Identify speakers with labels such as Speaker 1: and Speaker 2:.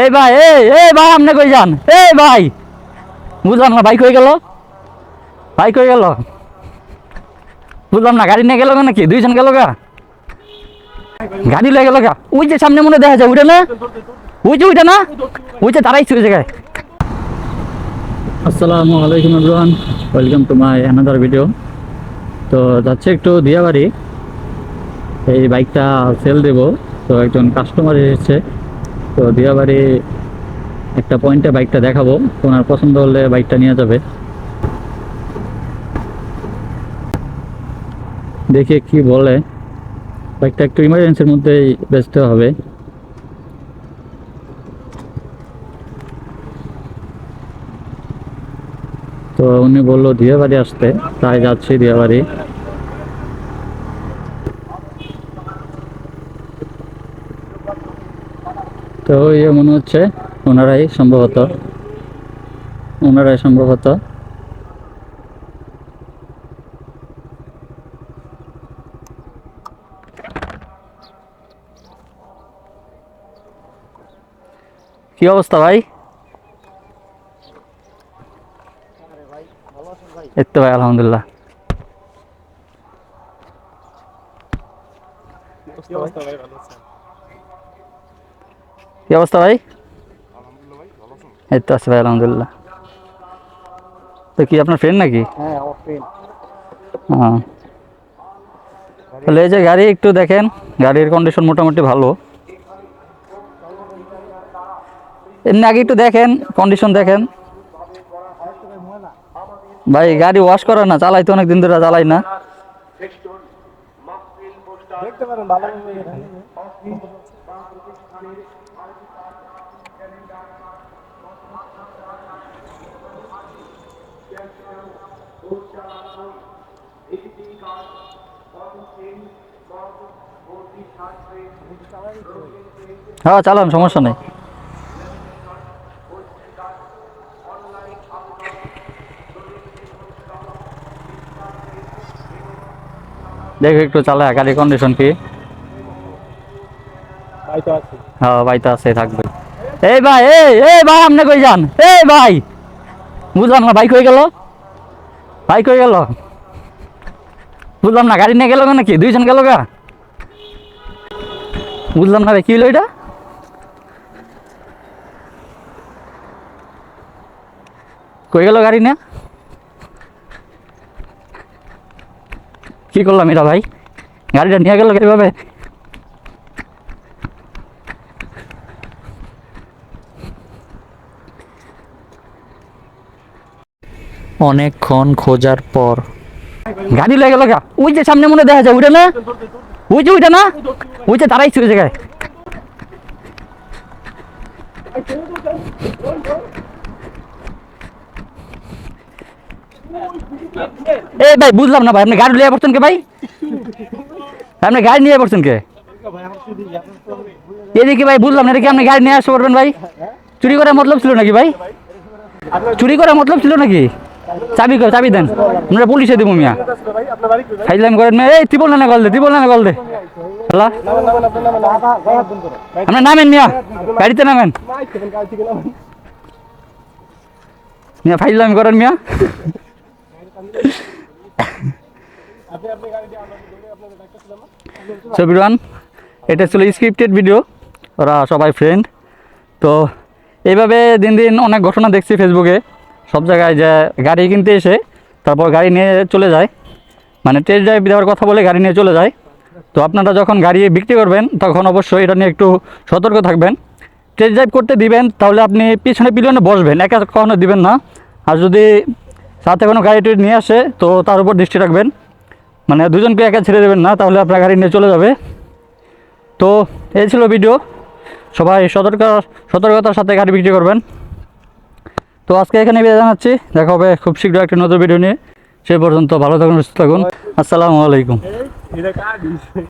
Speaker 1: এই ভাই, এই এই ভাই, আপনি কই যান? এই ভাই! বুঝলাম না বাইক হয়ে গেল? বাইক হয়ে গেল? বুঝলাম না, গাড়ি নিয়ে গেল নাকি? দুইজন গেল গা? গাড়ি লেগে গেল গা? ওই যে সামনে মনে দেখা যায়, উঠে না? ওই যে উঠে না? ওই যে দাঁড়াইছে ওই জায়গায়। আসসালামু আলাইকুম everyone welcome to my another video তো যাচ্ছে একটু দিয়াবাড়ি। এই বাইকটা সেল দেব। তো একজন কাস্টমার এসেছে। তো দিয়াবাড়ি একটা পয়েন্টে বাইকটা দেখাবো। ওনার পছন্দ হলে বাইকটা নিয়ে যাবে। দেখে কি বলে। বাইকটা একটু ইমার্জেন্সির মধ্যেই বেচতে হবে। তো উনি বলল দিয়াবাড়ি আসতে। তাই যাচ্ছি দিয়াবাড়ি তো ইয়ে মনে হচ্ছে ওনারাই সম্ভবত ওনারাই সম্ভবত। কি অবস্থা ভাই? এই ভাই আলহামদুলিল্লাহ। কি অবস্থা ভাই? এই তো আছে ভাই আলহামদুলিল্লাহ। তো কি আপনার ফ্রেন্ড নাকি?
Speaker 2: হ্যাঁ
Speaker 1: তাহলে এই যে গাড়ি একটু দেখেন গাড়ির কন্ডিশন মোটামুটি ভালো। এমনি আগে একটু দেখেন কন্ডিশন দেখেন। ভাই গাড়ি ওয়াশ করে না চালাই তো অনেক দিন ধরে চালাই না।
Speaker 2: দেখতে পারেন ভালো
Speaker 1: হ্যাঁ চালান সমস্যা নেই। দেখো একটু চালা গাড়ির কন্ডিশন কি?
Speaker 2: ভাই
Speaker 1: হ্যাঁ ভাই তো আছে থাকবে। এই ভাই এই এই ভাই আপনি কই যান? এই ভাই! বুঝলাম না বাইক হয়ে গেল? বাইক হয়ে গেল? বুঝলাম না গাড়ি নিয়ে গেল নাকি? দুইজন গেল গা? বুঝলাম না ভাই কি হলো এটা? কই গেল গাড়ি না কি করলাম এটা ভাই? গাড়িটা নিয়ে গেল কীভাবে? অনেকক্ষণ খোঁজার পর। গাড়ি লেগে গেল ওই যে সামনে মনে দেখা যায় উঠে না? ওই যে উঠে না? ওই যে দাঁড়াইছে ওই জায়গায়। এই ভাই, বুঝলাম না ভাই, আপনি গাড়ি লিয়ে পড়ছেন কে ভাই? আপনি গাড়ি নিয়ে পড়ছেন কে? এদিকে ভাই, বুঝলাম না, এদিকে আপনি গাড়ি নিয়ে আসতে পারবেন ভাই। চুরি করার মতলব ছিল নাকি ভাই? চুরি করার মতলব ছিল নাকি? চাবি কর, চাবি দেন। আমরা পুলিশে দিব মিয়া। খাইলাম করেন এই, ত্রিপল না কল দে ত্রিপল না কল দে হ্যালো
Speaker 2: আপনার নামেন
Speaker 1: মিয়া, গাড়িতে নামেন। মিয়া, ফাইলাম করেন মিয়া। সো বিরান এটা ছিল স্ক্রিপ্টেড ভিডিও ওরা সবাই ফ্রেন্ড তো, এইভাবে দিন দিন অনেক ঘটনা দেখছি ফেসবুকে সব জায়গায় যে গাড়ি কিনতে এসে, তারপর গাড়ি নিয়ে চলে যায়। মানে টেস্ট ড্রাইভ দেওয়ার কথা বলে গাড়ি নিয়ে চলে যায়। তো আপনারা যখন গাড়ি বিক্রি করবেন, তখন অবশ্যই এটা নিয়ে একটু সতর্ক থাকবেন। টেস্ট ড্রাইভ করতে দিবেন, তাহলে আপনি পিছনে পিছনে বসবেন, একা কখনো দিবেন না। আর যদি সাথে কোনো গাড়ি টুড়ি নিয়ে আসে, তো তার উপর দৃষ্টি রাখবেন। মানে দুজনকে একা ছেড়ে দেবেন না, তাহলে আপনার গাড়ি নিয়ে চলে যাবে। তো এই ছিল ভিডিও। সবাই সতর্ক, সতর্কতার সাথে গাড়ি বিক্রি করবেন। তো আজকে এখানে বিদায় জানাচ্ছি। দেখা হবে খুব শীঘ্র একটা নতুন ভিডিও নিয়ে। সে পর্যন্ত ভালো থাকুন, সুস্থ থাকুন। আসসালামু আলাইকুম।